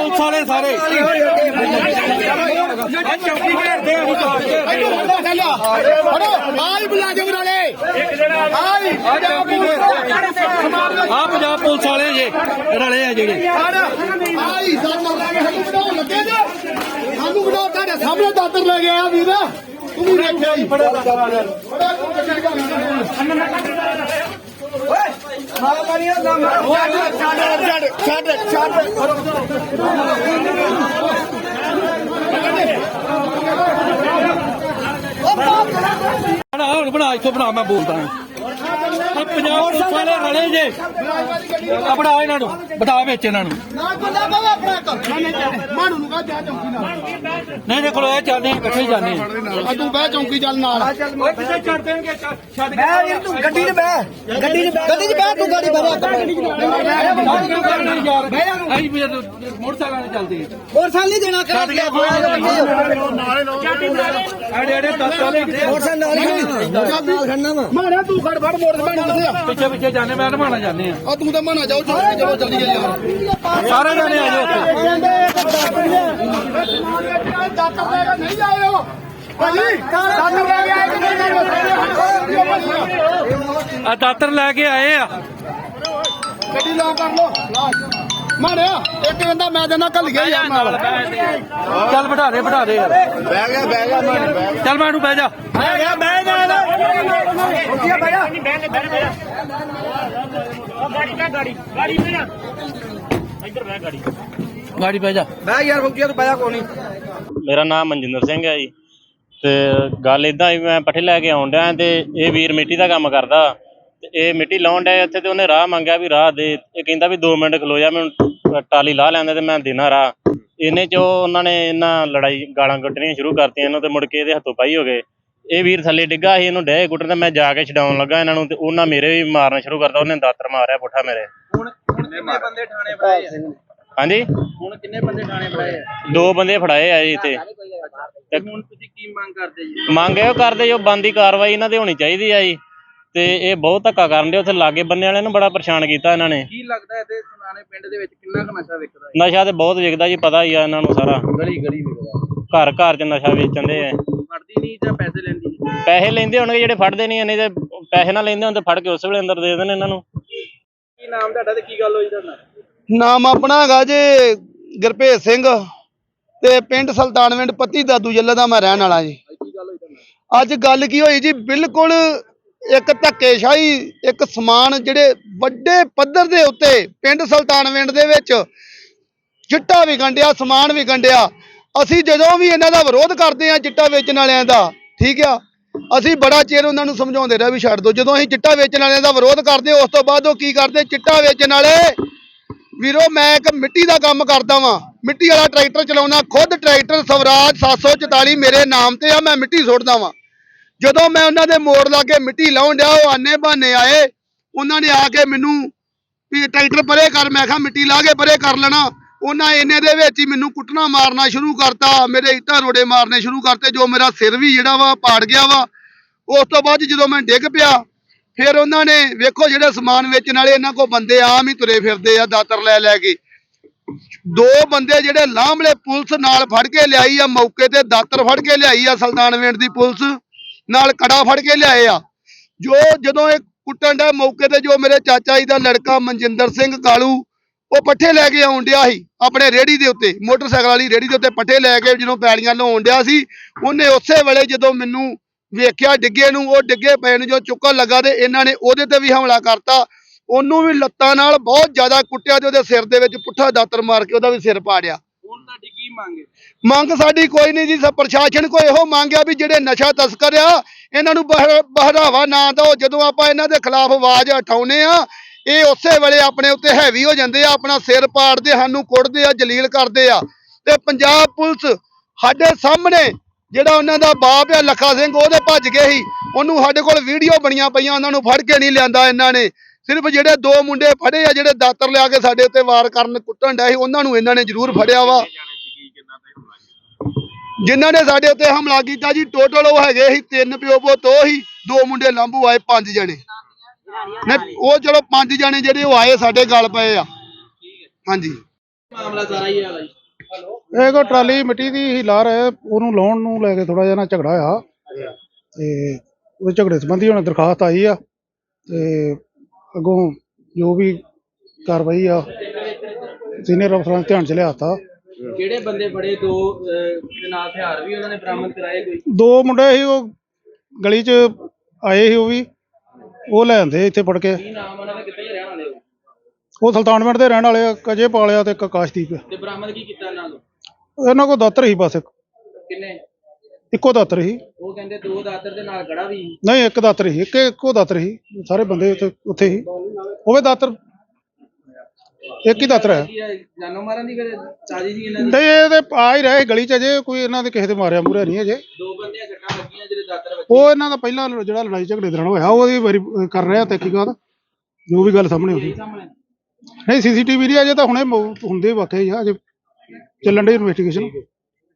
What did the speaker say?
Police ਵਾਲੇ ਸਾਰੇ ਚੌਕੀ ਘੇਰਦੇ ਆ ਆਈ ਮੁਲਾਜ਼ਮ ਨਾਲੇ ਆਈ ਚੌਕੀ ਘੇਰਦੇ ਆ ਪੰਜਾਬ ਪੁਲਿਸ ਵਾਲੇ ਜੇ ਰਲੇ ਆ ਜਿਹੜੇ ਆਈ ਸਾਨੂੰ ਸਾਨੂੰ ਬਣਾਉਣ ਲੱਗੇ ਜੇ ਸਾਨੂੰ ਬਣਾਉ ਤੁਹਾਡੇ ਸਾਹਮਣੇ ਦਾਤਰ ਲੈ ਗਿਆ ਵੀਰ ਤੂੰ ਵੀ ਦੇਖਿਆ ਹੀ ਬੜਾ ਛੱਡ ਛੱਡ ਛੱਡ ਬਣਾ ਹੁਣ ਬਣਾ ਇੱਥੋਂ ਬਣਾ ਮੈਂ ਬੋਲਦਾ ਹਾਂ। ਆ ਪੰਜਾਬ ਪੁਲਿਸ ਵਾਲੇ ਰਲੇ ਜੇ। ਆ ਬਣਾ ਇਹਨਾਂ ਨੂੰ ਬਤਾ ਵਿੱਚ ਇਹਨਾਂ ਨੂੰ। ਨਾ ਬੰਦਾ ਬਾਬਾ ਆਪਣਾ ਕਰ ਮਾਣੂ ਨੂੰ ਕਹ ਜਾ ਚੌਂਕੀ ਨਾਲ ਨਹੀਂ ਨਹੀਂ ਕੋਲ ਇਹ ਚੱਲਦੇ ਇਕੱਠੇ ਹੀ ਜਾਂਦੇ ਆ। ਤੂੰ ਬਹਿ ਚੌਂਕੀ ਚੱਲ ਨਾਲ। ਓਏ ਕਿੱਥੇ ਛੱਡ ਦੇਣਗੇ ਛੱਡ ਬਹਿ ਤੂੰ ਗੱਡੀ 'ਚ ਬਹਿ। ਗੱਡੀ 'ਚ ਬਹਿ ਗੱਡੀ 'ਚ ਬਹਿ ਤੂੰ ਗਾੜੀ ਬਹਿ ਮੋਟਰਸਾਈਕਲ ਨਾਲ ਚੱਲਦੇ ਮੋਟਰਸਾਈਕਲ ਨਹੀਂ ਦੇਣਾ ਕਰਾ ਕੇ ਆੜੇ ਆੜੇ ਦਸ ਵਾਲੇ ਮੋਟਰਸਾਈਕਲ ਨਾਲ ਨਾਲ ਖੜਨਾ। ਵਾ। ਮਾਰਿਆ ਤੂੰ ਖੜ ਫੜ ਮੋੜ ਬਣ ਕਿੱਥੇ ਆ? ਪਿੱਛੇ ਪਿੱਛੇ ਜਾਂਦੇ ਮੈਂ ਰਮਾਣਾ ਜਾਂਦੇ ਆ। ਆ ਤੂੰ ਤਾਂ ਮਾਨਾ ਜਾਓ ਚਲੋ ਚਲੋ ਚੱਲੀਏ ਯਾਰ ਸਾਰੇ ਜਾਣੇ ਜਾਓ ਨਹੀਂ ਆਇਓ ਆ ਦਾਤਰ ਲੈ ਕੇ ਆਏ ਆ। ਗੱਡੀ ਲਾ ਕਰ ਲੋ ਮਾਰਿਆ। ਇੱਕ ਬੰਦਾ ਮੈਂ ਦੇਣਾ ਕੱਲ ਗਿਆ ਯਾਰ ਨਾਲ। ਚੱਲ ਬਿਠਾ ਦੇ ਬਿਠਾ ਦੇ। ਯਾਰ ਬਹਿ ਗਿਆ ਬਹਿ ਗਿਆ ਬਹਿ ਚੱਲ ਮੈਨੂੰ ਬਹਿ ਜਾ। ਗਿਆ ਗਿਆ ਬਹਿ ਜਾ। ਉੱਠਿਆ ਬਹਿ ਜਾ। ਗਾੜੀ ਬਹਿ ਜਾ। ਬਹਿ ਯਾਰ ਰੁਕਿਆ ਤੂੰ ਬਹਿ ਜਾ ਕੋਈ ਨਹੀਂ। ਮੇਰਾ ਨਾਮ ਮਨਜਿੰਦਰ ਸਿੰਘ ਹੈ ਜੀ। ਤੇ ਗੱਲ ਇਦਾਂ ਹੀ ਮੈਂ ਪੱਠੇ ਲੈ ਕੇ ਆਉਣ ਡਿਆ ਤੇ ਇਹ ਵੀਰ ਮਿੱਟੀ ਦਾ ਕੰਮ ਕਰਦਾ। ਤੇ ਇਹ ਮਿੱਟੀ ਲਾਉਣ ਡਿਆ ਇੱਥੇ ਤੇ ਉਹਨੇ ਰਾਹ ਮੰਗਿਆ ਵੀ ਰਾਹ ਦੇ। ਇਹ ਕਹਿੰਦਾ ਵੀ 2 ਮਿੰਟ ਖਲੋ ਜਾ ਮੈਨੂੰ ਟਾਲੀ ਲਾ ਲੈਂਦੇ ਤੇ ਮੈਂ ਦੇਣਾ ਰਾਹ। ਇਹਨੇ ਚ ਉਹ ਉਹਨਾਂ ਨੇ ਇਹਨਾਂ ਲੜਾਈ ਗਾਲਾਂ ਕੱਢਣੀਆਂ ਸ਼ੁਰੂ ਕਰਤੀਆਂ ਇਹਨੂੰ ਤੇ ਮੁੜ ਕੇ ਇਹਦੇ ਹੱਥੋਂ ਪਾਈ ਹੋ ਗਏ। ਇਹ ਵੀਰ ਥੱਲੇ ਡਿੱਗਾ ਸੀ ਇਹਨੂੰ ਡਹਿ ਕੁੱਟਣ ਤੇ ਮੈਂ ਜਾ ਕੇ ਛਡਾਉਣ ਲੱਗਾ ਇਹਨਾਂ ਨੂੰ ਤੇ ਉਹਨਾਂ ਮੇਰੇ ਵੀ ਮਾਰਨਾ ਸ਼ੁਰੂ ਕਰਤਾ ਉਹਨੇ ਦਾਤਰ ਮਾਰਿਆ ਪੁੱਠਾ ਮੇਰੇ। ਕਿੰਨੇ ਬੰਦੇ ਠਾਣੇ ਬੜਾਏ ਹਾਂਜੀ? ਹੁਣ ਕਿੰਨੇ ਬੰਦੇ ਠਾਣੇ ਬੜਾਏ ਦੋ ਬੰਦੇ ਫੜਾਏ ਆ ਜੀ ਤੇ ਹੁਣ ਤੁਸੀਂ ਕੀ ਮੰਗ ਕਰਦੇ ਜੀ? ਮੰਗ ਇਹੋ ਕਰਦੇ ਜੋ ਬੰਦੀ ਕਾਰਵਾਈ ਇਹਨਾਂ ਤੇ ਹੋਣੀ ਚਾਹੀਦੀ ਆ ਜੀ। ਤੇ ਇਹ ਬਹੁਤ ਧੱਕਾ ਕਰਨ ਦੇ ਉੱਥੇ ਲਾਗੇ ਬੰਨੇ ਵਾਲਿਆਂ ਨੂੰ ਬੜਾ ਪਰੇਸ਼ਾਨ ਕੀਤਾ ਇਹਨਾਂ ਨੇ। ਕੀ ਲੱਗਦਾ ਇਹਦੇ ਸੁਨਾਣੇ ਪਿੰਡ ਦੇ ਵਿੱਚ ਕਿੰਨਾ ਕੁ ਨਸ਼ਾ ਵਿਕਦਾ ਨਸ਼ਾ ਤੇ ਬਹੁਤ ਵਿਕਦਾ ਜੀ ਪਤਾ ਹੀ ਆ ਇਹਨਾਂ ਨੂੰ ਸਾਰਾ। ਗਲੀ ਗਲੀ ਵਿਕਦਾ ਘਰ ਘਰ 'ਚ ਨਸ਼ਾ ਵੇਚਦੇ ਆ। ਫੜਦੀ ਨਹੀਂ ਜਾਂ ਪੈਸੇ ਲੈਂਦੀ ਨਹੀਂ? ਪੈਸੇ ਲੈਂਦੇ ਹੋਣਗੇ ਜਿਹੜੇ ਫੜਦੇ ਨਹੀਂ ਨਹੀਂ ਤੇ ਪੈਸੇ ਨਾ ਲੈਂਦੇ ਹੋਣ ਤੇ ਫੜ ਕੇ ਉਸ ਵੇਲੇ ਅੰਦਰ ਦੇ ਦੇਣ ਇਹਨਾਂ ਨੂੰ। ਕੀ ਨਾਮ ਤੁਹਾਡਾ ਤੇ ਕੀ ਗੱਲ ਹੋਈ ਤੁਹਾਡਾ ਨਾਮ ਆਪਣਾ ਹੈਗਾ ਜੇ ਗੁਰਭੇਜ ਸਿੰਘ ਤੇ ਪਿੰਡ ਸੁਲਤਾਨਵਿੰਡ ਪੱਤੀ ਦਾਦੂ ਜੱਲੇ ਦਾ ਮੈਂ ਰਹਿਣ ਵਾਲਾ ਜੀ। ਕੀ ਗੱਲ ਹੋਈ ਤੁਹਾਡਾ ਅੱਜ ਗੱਲ ਕੀ ਹੋਈ ਜੀ ਬਿਲਕੁਲ ਇੱਕ ਧੱਕੇਸ਼ਾਹੀ, ਇੱਕ ਸਮਾਨ ਜਿਹੜੇ ਵੱਡੇ ਪੱਧਰ ਦੇ ਉੱਤੇ ਪਿੰਡ ਸੁਲਤਾਨਵਿੰਡ ਦੇ ਵਿੱਚ ਚਿੱਟਾ ਵੀ ਗੰਡਿਆ ਸਮਾਨ ਵੀ ਗੰਡਿਆ ਅਸੀਂ ਜਦੋਂ ਵੀ ਇਹਨਾਂ ਦਾ ਵਿਰੋਧ ਕਰਦੇ ਆ ਚਿੱਟਾ ਵੇਚਣ ਵਾਲਿਆਂ ਦਾ, ਠੀਕ ਆ? ਅਸੀਂ ਬੜਾ ਚਿਰ ਉਹਨਾਂ ਨੂੰ ਸਮਝਾਉਂਦੇ ਰਹੇ ਵੀ ਛੱਡ ਦਿਓ। ਜਦੋਂ ਅਸੀਂ ਚਿੱਟਾ ਵੇਚਣ ਵਾਲਿਆਂ ਦਾ ਵਿਰੋਧ ਕਰਦੇ ਉਸ ਤੋਂ ਬਾਅਦ ਉਹ ਕੀ ਕਰਦੇ? ਚਿੱਟਾ ਵੇਚਣ ਵਾਲੇ, ਵੀਰੋ, ਮੈਂ ਇੱਕ ਮਿੱਟੀ ਦਾ ਕੰਮ ਕਰਦਾ ਵਾਂ। ਮਿੱਟੀ ਵਾਲਾ ਟਰੈਕਟਰ ਚਲਾਉਣਾ, ਖੁਦ ਟਰੈਕਟਰ ਸਵਰਾਜ 744 ਮੇਰੇ ਨਾਮ ਤੇ ਆ, ਮੈਂ ਮਿੱਟੀ ਸੁੱਟਦਾ ਵਾਂ। ਜਦੋਂ ਮੈਂ ਉਹਨਾਂ ਦੇ ਮੋੜ ਲਾ ਕੇ ਮਿੱਟੀ ਲਾਉਣ ਡਿਆ, ਉਹ ਆਨੇ ਬਹਾਨੇ ਆਏ। ਉਹਨਾਂ ਨੇ ਆ ਕੇ ਮੈਨੂੰ ਵੀ ਟਰੈਕਟਰ ਪਰੇ ਕਰ, ਮੈਂ ਕਿਹਾ ਮਿੱਟੀ ਲਾ ਕੇ ਪਰੇ ਕਰ ਲੈਣਾ। ਉਹਨਾਂ ਇੰਨੇ ਦੇ ਵਿੱਚ ਹੀ ਮੈਨੂੰ ਕੁੱਟਣਾ ਮਾਰਨਾ ਸ਼ੁਰੂ ਕਰਤਾ, ਮੇਰੇ ਇੱਟਾਂ ਰੋੜੇ ਮਾਰਨੇ ਸ਼ੁਰੂ ਕਰਤੇ, ਜੋ ਮੇਰਾ ਸਿਰ ਵੀ ਜਿਹੜਾ ਵਾ, ਪਾੜ ਗਿਆ ਵਾ। ਉਸ ਤੋਂ ਬਾਅਦ ਜਦੋਂ ਮੈਂ ਡਿੱਗ ਪਿਆ, ਫਿਰ ਉਹਨਾਂ ਨੇ ਵੇਖੋ ਜਿਹੜੇ ਸਮਾਨ ਵੇਚਣ ਵਾਲੇ, ਇਹਨਾਂ ਕੋ ਬੰਦੇ ਆਮ ਹੀ ਤੁਰੇ ਫਿਰਦੇ ਆ, ਦਾਤਰ ਲੈ ਲੈ ਕੇ। ਦੋ ਬੰਦੇ ਜਿਹੜੇ ਲਾਂਭਲੇ ਪੁਲਿਸ ਨਾਲ ਫੜ ਕੇ ਲਿਆਈ ਆ, ਮੌਕੇ ਤੇ ਦਾਤਰ ਫੜ ਕੇ ਲਿਆਈ ਆ, ਸੁਲਤਾਨਵਿੰਡ ਦੀ ਪੁਲਿਸ। ਨਾਲ ਕੜਾ ਫੜ ਕੇ ਲਿਆਏ ਆ। ਜੋ ਜਦੋਂ ਇਹ ਕੁੱਟਣ ਦਾ ਮੌਕੇ ਤੇ ਜੋ ਮੇਰੇ ਚਾਚਾ ਜੀ ਦਾ ਲੜਕਾ ਮਨਜਿੰਦਰ ਸਿੰਘ ਕਾਲੂ, ਉਹ ਪੱਠੇ ਲੈ ਕੇ ਆਉਣ ਡਿਆ ਸੀ ਆਪਣੇ ਰੇੜੀ ਦੇ ਉੱਤੇ, ਮੋਟਰਸਾਈਕਲ ਵਾਲੀ ਰੇੜੀ ਦੇ ਉੱਤੇ ਪੱਠੇ ਲੈ ਕੇ ਜਦੋਂ ਪੈਲੀਆਂ ਲਾਉਣ ਡਿਆ ਸੀ, ਉਹਨੇ ਉਸੇ ਵੇਲੇ ਜਦੋਂ ਮੈਨੂੰ ਵੇਖਿਆ ਡਿੱਗੇ ਨੂੰ, ਉਹ ਡਿੱਗੇ ਪਏ ਨੂੰ ਜੋ ਚੁੱਕਣ ਲੱਗਾ ਤੇ ਇਹਨਾਂ ਨੇ ਉਹਦੇ ਤੇ ਵੀ ਹਮਲਾ ਕਰਤਾ। ਉਹਨੂੰ ਵੀ ਲੱਤਾਂ ਨਾਲ ਬਹੁਤ ਜ਼ਿਆਦਾ ਕੁੱਟਿਆ ਤੇ ਉਹਦੇ ਸਿਰ ਦੇ ਵਿੱਚ ਪੁੱਠਾ ਦਾਤਰ ਮਾਰ ਕੇ ਉਹਦਾ ਵੀ ਸਿਰ ਪਾੜਿਆ ਤੁਹਾਡੀ ਕੀ ਮੰਗ ਹੈ? ਮੰਗ ਸਾਡੀ ਕੋਈ ਨਹੀਂ ਜੀ ਸ- ਪ੍ਰਸ਼ਾਸਨ ਕੋ ਇਹੋ ਮੰਗਿਆ ਵੀ ਜਿਹੜੇ ਨਸ਼ਾ ਤਸਕਰ ਆ, ਇਹਨਾਂ ਨੂੰ ਬਹ- ਬਹਰਾਵਾ ਨਾ ਦਿਓ। ਜਦੋਂ ਆਪਾਂ ਇਹਨਾਂ ਦੇ ਖਿਲਾਫ ਆਵਾਜ਼ ਉਠਾਉਨੇ ਆ, ਇਹ ਉਸੇ ਵੇਲੇ ਆਪਣੇ ਉੱਤੇ ਹੈਵੀ ਹੋ ਜਾਂਦੇ ਆ, ਆਪਣਾ ਸਿਰ ਪਾੜਦੇ ਸਾਨੂੰ ਕੁੱਟਦੇ ਆ, ਜਲੀਲ ਕਰਦੇ ਆ। ਤੇ ਪੰਜਾਬ ਪੁਲਿਸ ਸਾਡੇ ਸਾਹਮਣੇ, ਜਿਹੜਾ ਉਹਨਾਂ ਦਾ ਬਾਪ ਆ, ਲੱਖਾ ਸਿੰਘ, ਉਹਦੇ ਭੱਜ ਗਏ ਸੀ। ਉਹਨੂੰ ਸਾਡੇ ਕੋਲ ਵੀਡੀਓ ਬਣੀਆਂ ਪਈਆਂ, ਉਹਨਾਂ ਨੂੰ ਫੜ ਕੇ ਨਹੀਂ ਲਿਆਂਦਾ ਇਹਨਾਂ ਨੇ। ਸਿਰਫ ਜਿਹੜੇ ਦੋ ਮੁੰਡੇ ਫੜੇ ਆ ਜਿਹੜੇ ਦਾਤਰ ਲਿਆ ਕੇ ਸਾਡੇ ਉੱਤੇ ਵਾਰ ਕਰਨ ਕੁੱਟਣ ਡਏ ਸੀ ਉਹਨਾਂ ਨੂੰ ਇਹਨਾਂ ਨੇ ਜ਼ਰੂਰ ਫੜਿਆ ਵਾ। ਜਿਨ੍ਹਾਂ ਨੇ ਸਾਡੇ ਉੱਤੇ ਹਮਲਾ ਕੀਤਾ ਜੀ ਟੋਟਲ ਉਹ ਹੈਗੇ ਸੀ ਤਿੰਨ ਪਿਓ ਪੁੱਤ ਉਹ ਹੀ ਦੋ ਮੁੰਡੇ ਲਾਂਭੂ ਆਏ ਪੰਜ ਜਣੇ। ਨਹੀਂ ਉਹ ਚਲੋ ਪੰਜ ਜਣੇ ਜਿਹੜੇ ਉਹ ਆਏ ਸਾਡੇ ਗੱਲ ਪਏ ਆ। ਹਾਂਜੀ। ਇਹ ਕੋ ਟਰਾਲੀ ਮਿੱਟੀ ਦੀ ਹੀ ਲਾ ਰਹੇ ਉਹਨੂੰ ਲਾਉਣ ਨੂੰ ਲੈ ਕੇ ਥੋੜਾ ਜਿਹਾ ਨਾ ਝਗੜਾ ਆ। ਤੇ ਉਹ ਝਗੜੇ ਸੰਬੰਧੀ ਹੁਣ ਦਰਖਾਸਤ ਆਈ ਆ ਤੇ ਅੱਗੋਂ ਜੋ ਵੀ ਕਾਰਵਾਈ ਆ ਸੀਨੀਅਰ ਅਫਸਰਾਂ ਧਿਆਨ ਚ ਲਿਆਤਾ। ਕਿਹੜੇ ਬੰਦੇ ਫੜੇ? ਦੋ ਨਾਲ ਹਥਿਆਰ ਵੀ ਉਹਨਾਂ ਨੇ ਬਰਾਮਦ ਕਰਾਏ ਕੋਈ? ਦੋ ਮੁੰਡੇ ਸੀ ਉਹ ਗਲੀ ਚ ਆਏ ਸੀ ਉਹ ਵੀ। ਉਹ ਲੈ ਆਂਦੇ ਇੱਥੇ ਫੜ ਕੇ। ਕੀ ਨਾਮ ਉਹਨਾਂ ਦਾ? ਕਿੱਥੇ ਰਹਿਣ ਵਾਲੇ ਹੋ ਉਹ ਸੁਲਤਾਨਵਿੰਡ ਦੇ ਰਹਿਣ ਵਾਲੇ ਆ ਕਜੇ ਪਾਲਿਆ ਤੇ ਇੱਕ ਆਕਾਸ਼ਦੀਪ। ਤੇ ਬਰਾਮਦ ਕੀ ਕੀਤਾ ਇਹਨਾਂ ਨੂੰ? ਇਹਨਾਂ ਕੋਲ ਦਾਤਰ ਹੀ ਬਸ। ਇੱਕ ਕਿੰਨੇ? ਇੱਕੋ ਦਾਤਰ ਹੀ। ਉਹ ਕਹਿੰਦੇ ਦੋ ਦਾਤਰ ਦੇ ਨਾਲ ਗੜਾ ਵੀ ਸੀ। ਨਹੀਂ ਇੱਕ ਦਾਤਰ ਹੀ ਇੱਕ ਇੱਕੋ ਦਾਤਰ ਹੀ। ਸਾਰੇ ਬੰਦੇ ਉੱਥੇ ਉੱਥੇ ਹੀ। ਉਹਵੇ ਦਾਤਰ ਇੱਕ ਹੀ ਦਾਤਰ ਹੈ। ਜਾਨੋਂ ਮਾਰਨ ਦੀ ਫਿਰ ਸਾਜੀ ਸੀ ਇਹਨਾਂ ਦੀ? ਨਹੀਂ ਇਹ ਤੇ ਆ ਹੀ ਰਹੇ ਗਲੀ ਚ ਅਜੇ ਕੋਈ ਇਹਨਾਂ ਦੇ ਕਿਸੇ ਦੇ ਮਾਰਿਆ ਮੂਰਿਆ ਨਹੀਂ ਅਜੇ। ਦੋ ਬੰਦੇ ਸੱਟਾਂ ਲੱਗੀਆਂ ਜਿਹੜੇ ਦਾਤਰ ਵੱਜੇ। ਉਹ ਇਹਨਾਂ ਦਾ ਪਹਿਲਾਂ ਜਿਹੜਾ ਲੜਾਈ ਝਗੜੇ ਦੌਰਾਨ ਹੋਇਆ ਉਹਦੀ ਵੈਰੀ ਕਰ ਰਿਹਾ ਤਹਿਕੀਕਾਤ ਜੋ ਵੀ ਗੱਲ ਸਾਹਮਣੇ ਆਉਂਦੀ। ਸਾਹਮਣੇ। ਨਹੀਂ ਸੀਸੀਟੀਵੀ ਦੀ ਅਜੇ ਤਾਂ ਹੁਣੇ ਮੌ- ਹੁੰਦੇ ਵਾਕਿਆ ਹੀ ਆ ਅਜੇ ਚੱਲਣ ਦੀ ਇਨਵੈਸਟੀਗੇਸ਼ਨ